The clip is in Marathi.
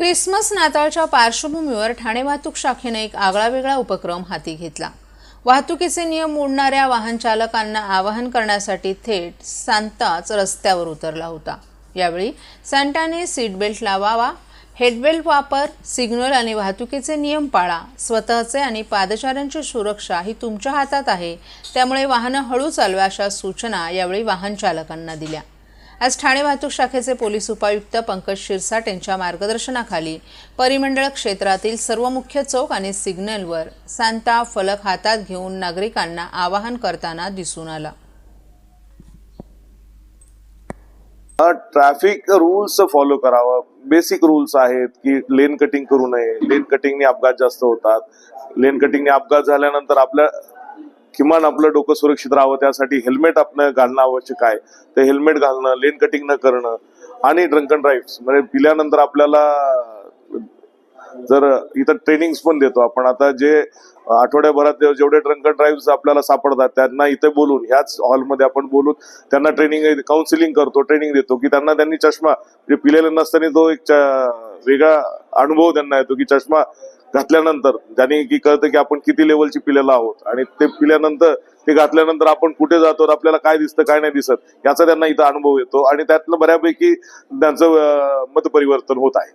क्रिसमस नाताळच्या पार्श्वभूमीवर ठाणे वाहतूक शाखेने एक आगळावेगळा उपक्रम हाती घेतला. वाहतुकीचे नियम मोडणाऱ्या वाहन चालकांना आवाहन करण्यासाठी थेट सांताच रस्त्यावर उतरला होता. यावेळी सांटाने सीट बेल्ट लावावा हेडबेल्ट वापर सिग्नल आणि वाहतुकीचे नियम पाळा स्वतःचे आणि पादचाऱ्यांची सुरक्षा ही तुमच्या हातात आहे त्यामुळे वाहनं हळू चालवा अशा सूचना यावेळी वाहन चालकांना दिल्या. आज ठाणे वाहतूक शाखेचे पोलीस उपायुक्त पंकज शिरसाट यांच्या मार्गदर्शनाखाली परिमंडळ क्षेत्रातील सर्व मुख्य चौक आणि सिग्नलवर सांता फलक हातात घेऊन नागरिकांना आवाहन करताना दिसून आला. ट्रॅफिक रूल्स फॉलो करावं. बेसिक रूल्स आहेत की लेन कटिंग करू नये. लेन कटिंगने अपघात जास्त होतात. लेन कटिंगने अपघात झाल्यानंतर आपल्या किमान आपलं डोकं सुरक्षित राहावं त्यासाठी हेल्मेट आपण घालणं आवश्यक आहे. ते हेल्मेट घालणं लेन कटिंग न करणं आणि ड्रंकन ड्राईव्ह म्हणजे पिल्यानंतर आपल्याला जर इथं ट्रेनिंग्स पण देतो आपण. आता जे आठवड्याभरात जेवढे ड्रंकन ड्राईव्ह आपल्याला सापडतात त्यांना इथे बोलून ह्याच हॉलमध्ये आपण बोलून त्यांना ट्रेनिंग काउन्सिलिंग करतो ट्रेनिंग देतो की त्यांना त्यांनी चष्मा म्हणजे पिलेला नसताना तो एक च- वेगळा अनुभव त्यांना येतो की चष्मा घातल्यानंतर ज्याने की कळतं की आपण किती लेवलची पिलेला आहोत. आणि ते पिल्यानंतर ते घातल्यानंतर आपण कुठे जातो आपल्याला काय दिसतं काय नाही दिसत याचा त्यांना इथं अनुभव येतो. आणि त्यातनं बऱ्यापैकी त्यांचं मत परिवर्तन होत आहे.